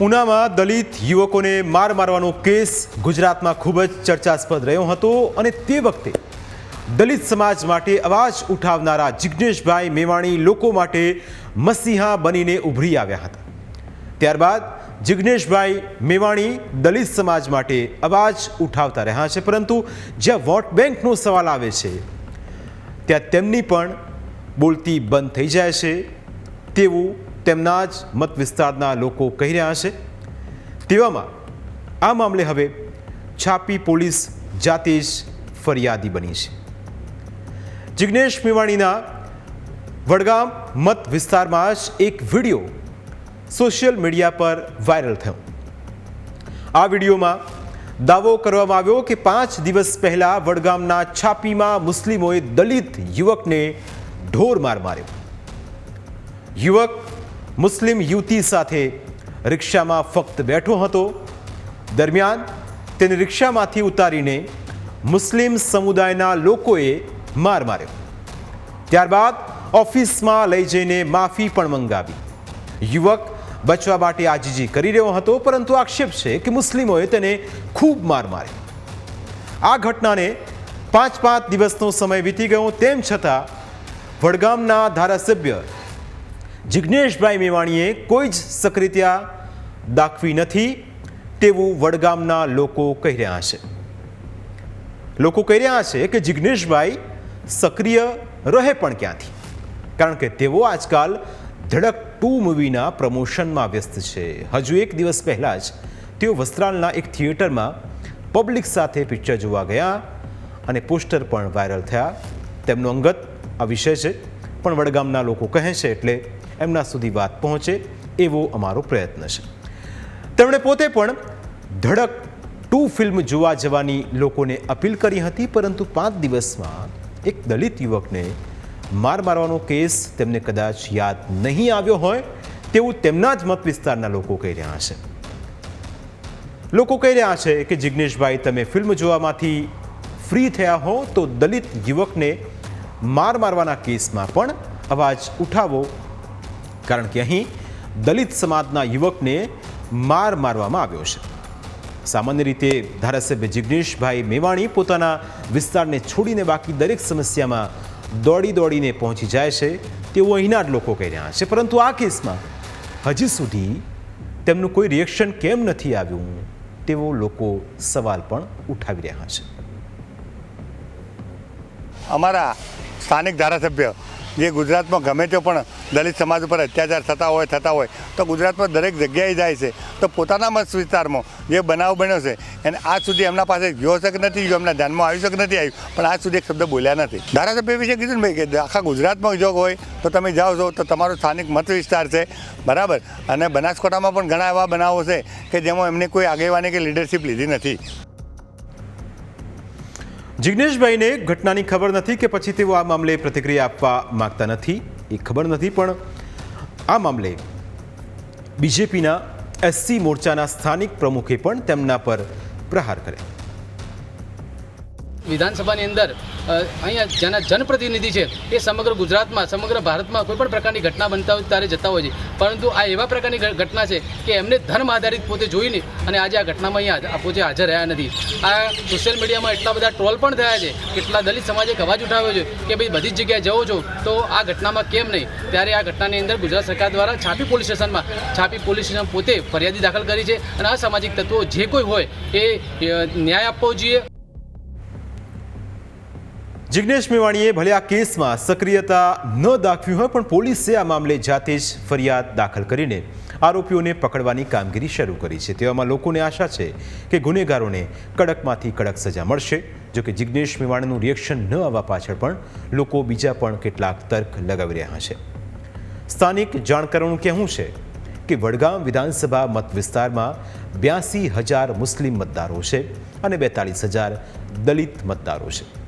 ઉનામાં દલિત યુવકોને માર મારવાનો કેસ ગુજરાતમાં ખૂબ જ ચર્ચાસ્પદ રહ્યો હતો અને તે વખતે દલિત સમાજ માટે અવાજ ઉઠાવનારા જિજ્ઞેશભાઈ મેવાણી લોકો માટે મસીહા બનીને ઉભરી આવ્યા હતા. ત્યારબાદ જિજ્ઞેશભાઈ મેવાણી દલિત સમાજ માટે અવાજ ઉઠાવતા રહ્યા છે, પરંતુ જ્યાં વોટ બેંકનો સવાલ આવે છે, ત્યાં તેમની પણ બોલતી બંધ થઈ જાય છે. તેવું તેમના જ મત વિસ્તારના લોકો કહી રહ્યા છે. તેવામાં આ મામલે હવે છાપી પોલીસ જાતે જ ફરિયાદી બની છે. જિગ્નેશ મેવાણીના વડગામ મત વિસ્તારમાં જ એક વીડિયો સોશિયલ મીડિયા પર વાયરલ થયો. આ વિડીયોમાં દાવો કરવામાં આવ્યો કે પાંચ દિવસ પહેલા વડગામના છાપીમાં મુસ્લિમોએ દલિત યુવકને ઢોર માર માર્યો. યુવક મુસ્લિમ યુવતી સાથે રિક્ષામાં ફક્ત બેઠો હતો. દરમિયાન તેને રિક્ષામાંથી ઉતારીને મુસ્લિમ સમુદાયના લોકોએ માર માર્યો. ત્યારબાદ ઓફિસમાં લઈ જઈને માફી પણ મંગાવી. યુવક બચવા માટે આજીજી કરી રહ્યો હતો, પરંતુ આક્ષેપ છે કે મુસ્લિમોએ તેને ખૂબ માર માર્યો. આ ઘટનાને પાંચ પાંચ દિવસનો સમય વીતી ગયો, તેમ છતાં વડગામના ધારાસભ્ય જિજ્ઞેશભાઈ મેવાણીએ કોઈ જ સક્રિયતા દાખવી નથી તેવું વડગામના લોકો કહી રહ્યા છે. લોકો કહી રહ્યા છે કે જિજ્ઞેશભાઈ સક્રિય રહે પણ ક્યાંથી? કારણ કે તેઓ આજકાલ ધડક ટુ મૂવીના પ્રમોશનમાં વ્યસ્ત છે. હજુ એક દિવસ પહેલાં જ તેઓ વસ્ત્રાલના એક થિયેટરમાં પબ્લિક સાથે પિક્ચર જોવા ગયા અને પોસ્ટર પણ વાયરલ થયા. તેમનો અંગત આ વિષય છે, પણ વડગામના લોકો કહે છે એટલે એમના સુધી વાત પહોંચે એવો અમારો પ્રયત્ન છે. તેમણે પોતે પણ ધડક ટુ ફિલ્મ જોવા જવાની લોકોને અપીલ કરી હતી, પરંતુ પાંચ દિવસમાં એક દલિત યુવકને માર મારવાનો કેસ તેમને કદાચ યાદ નહીં આવ્યો હોય, તેવું તેમના જ મત વિસ્તારના લોકો કહી રહ્યા છે. લોકો કહી રહ્યા છે કે જિજ્ઞેશભાઈ તમે ફિલ્મ જોવામાંથી ફ્રી થયા હો, તો દલિત યુવકને માર મારવાના કેસમાં પણ અવાજ ઉઠાવો કારણ કે અહીં દલિત સમાજના યુવકને માર મારવામાં આવ્યો છે. સામાન્ય રીતે ધારાસભ્ય જિગ્નેશભાઈ મેવાણી પોતાના વિસ્તારને છોડીને બાકી દરેક સમસ્યામાં દોડી દોડીને પહોંચી જાય છે. તેવું અહીંના જ લોકો કહી રહ્યા છે. પરંતુ આ કેસમાં હજી સુધી તેમનું કોઈ રિએક્શન કેમ નથી આવ્યું? તેવો લોકો સવાલ પણ ઉઠાવી રહ્યા છે. અમારા સ્થાનિક ધારાસભ્ય જે ગુજરાતમાં ગમે તે પણ દલિત સમાજ ઉપર અત્યાચાર થતા હોય થતા હોય, તો ગુજરાતમાં દરેક જગ્યાએ જાય છે. તો પોતાના મત વિસ્તારમાં જે બનાવ બન્યો છે, એને આજ સુધી એમના પાસે ગયો છે કે નથી ગયો એમના ધ્યાનમાં આવી શક નથી આવ્યું, પણ આજ સુધી એક શબ્દ બોલ્યા નથી. ધારાસભ્ય વિશે કીધું ને ભાઈ કે આખા ગુજરાતમાં ઉદ્યોગ હોય, તો તમે જાઓ છો, તો તમારો સ્થાનિક મત વિસ્તાર છે. બરાબર? અને બનાસકાંઠામાં પણ ઘણા એવા બનાવો છે કે જેમાં એમને કોઈ આગેવાની કે લીડરશિપ લીધી નથી. જિજ્ઞેશભાઈને ઘટનાની ખબર નથી કે પછી તેઓ આ મામલે પ્રતિક્રિયા આપવા માગતા નથી? એ ખબર નથી, પણ આ મામલે બીજેપીના એસસી મોરચાના સ્થાનિક પ્રમુખે પણ તેમના પર પ્રહાર કર્યા. વિધાનસભાની અંદર અહીંયા જેના જનપ્રતિનિધિ છે, એ સમગ્ર ગુજરાતમાં, સમગ્ર ભારતમાં કોઈપણ પ્રકારની ઘટના બનતા હોય ત્યારે જતા હોય છે. પરંતુ આ એવા પ્રકારની ઘટના છે કે એમને ધર્મ આધારિત પોતે જોઈને અને આજે આ ઘટનામાં અહીંયા પોતે હાજર રહ્યા નથી. આ સોશિયલ મીડિયામાં એટલા બધા ટ્રોલ પણ થયા છે, કેટલા દલિત સમાજે અવાજ ઉઠાવ્યો છે કે ભાઈ, બધી જ જગ્યાએ જવો છો, તો આ ઘટનામાં કેમ નહીં? ત્યારે આ ઘટનાની અંદર ગુજરાત સરકાર દ્વારા છાપી પોલીસ સ્ટેશનમાં, છાપી પોલીસ સ્ટેશન પોતે ફરિયાદી દાખલ કરી છે અને આ સામાજિક તત્વો જે કોઈ હોય એ ન્યાય આપવો જોઈએ. જિજ્ઞેશ મેવાણીએ ભલે આ કેસમાં સક્રિયતા ન દાખવી હોય, પણ પોલીસે આ મામલે જાતે જ ફરિયાદ દાખલ કરીને આરોપીઓને પકડવાની કામગીરી શરૂ કરી છે. તેવામાં લોકોને આશા છે કે ગુનેગારોને કડકમાંથી કડક સજા મળશે. જો કે જિજ્ઞેશ મેવાણીનું રિએક્શન ન આવવા પાછળ પણ લોકો બીજા પણ કેટલાક તર્ક લગાવી રહ્યા છે. સ્થાનિક જાણકારોનું કહેવું છે કે વડગામ વિધાનસભા મત વિસ્તારમાં બ્યાસી હજાર મુસ્લિમ મતદારો છે અને બેતાળીસ હજાર દલિત મતદારો છે.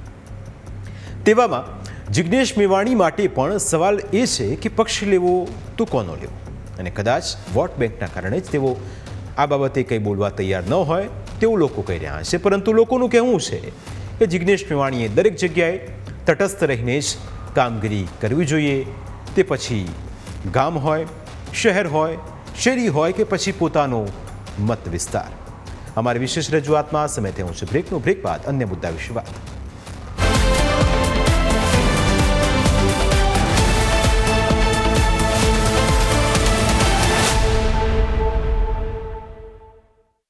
તેવામાં જિજ્ઞેશ મેવાણી માટે પણ સવાલ એ છે કે પક્ષ લેવો તો કોનો લેવો? અને કદાચ વોટ બેંકના કારણે જ તેઓ આ બાબતે કંઈ બોલવા તૈયાર ન હોય તેવું લોકો કહી રહ્યા છે. પરંતુ લોકોનું કહેવું છે કે જિજ્ઞેશ મેવાણીએ દરેક જગ્યાએ તટસ્થ રહીને જ કામગીરી કરવી જોઈએ. તે પછી ગામ હોય, શહેર હોય, શેરી હોય કે પછી પોતાનો મત વિસ્તાર અમારી વિશેષ રજૂઆતમાં સમય થયું છે. બ્રેકનો બ્રેક બાદ અન્ય મુદ્દા વિશે વાત.